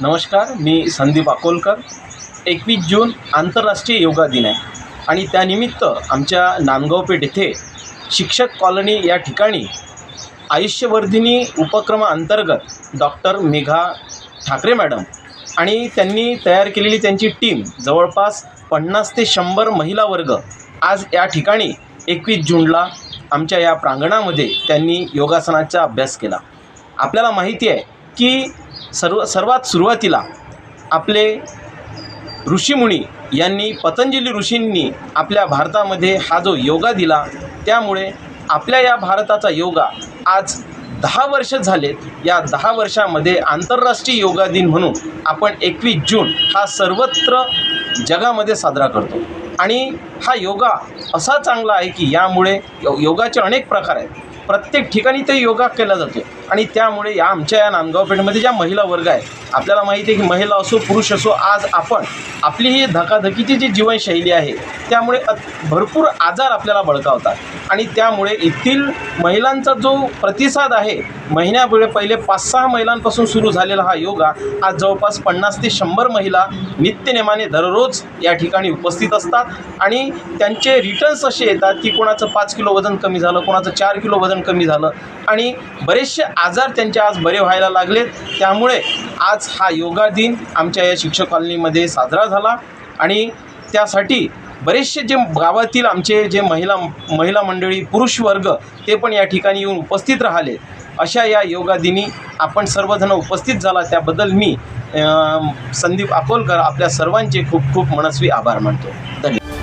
नमस्कार मी संदीप अकोलकर. एकवीस जून आंतरराष्ट्रीय योगा दिन आहे आणि त्यानिमित्त आमच्या नांदगाव पेठ येथे शिक्षक कॉलनी या ठिकाणी आयुष्यवर्धिनी उपक्रमाअंतर्गत डॉक्टर मेघा ठाकरे मॅडम आणि त्यांनी तयार केलेली त्यांची टीम जवळपास पन्नास ते शंभर महिला वर्ग आज या ठिकाणी एकवीस जूनला आमच्या या प्रांगणामध्ये त्यांनी योगासनाचा अभ्यास केला. आपल्याला माहिती आहे की सर्व सर्वात सुरुवातीला आपले ऋषीमुनी यांनी पतंजली ऋषींनी आपल्या भारतामध्ये हा जो योगा दिला त्यामुळे आपल्या या भारताचा योगा आज दहा वर्ष झालेत. या दहा वर्षामध्ये आंतरराष्ट्रीय योगा दिन म्हणून आपण एकवीस जून हा सर्वत्र जगामध्ये साजरा करतो. आणि हा योगा असा चांगला आहे की यामुळे योगाचे अनेक प्रकार आहेत. प्रत्येक ठिकाणी ते योगा केला जातो. आणि त्यामुळे या आमच्या या नांदगाव पेठमध्ये ज्या महिला वर्ग आहे आपल्याला माहिती आहे की महिला असो पुरुष असो आज आपण आपली ही धकाधकीची जी जीवनशैली आहे त्यामुळे भरपूर आजार आपल्याला बळकावतात. आणि त्यामुळे येथील महिलांचा जो प्रतिसाद आहे महिन्यापुढे पहिले पाच सहा महिलांपासून सुरू झालेला हा योगा आज जवळपास पन्नास ते शंभर महिला नित्यनेमाने दररोज या ठिकाणी उपस्थित असतात. आणि त्यांचे रिटर्न्स असे येतात की कोणाचं पाच किलो वजन कमी झालं कोणाचं चार किलो वजन कमी झालं. आणि बरेचसे आजार त्यांचे आज बरे व्हायला लागलेत. त्यामुळे आज हा योगा दिन आमच्या या शिक्षक कॉलनीमध्ये साजरा झाला. आणि त्यासाठी बरेचसे जे गावातील आमचे जे महिला महिला मंडळी पुरुष वर्ग ते पण या ठिकाणी येऊन उपस्थित राहिले. अशा या योगा दिनी आपण सर्वजण उपस्थित झाला. त्याबद्दल मी संदीप अकोलकर आपल्या सर्वांचे खूप खूप मनस्वी आभार मानतो. धन्यवाद.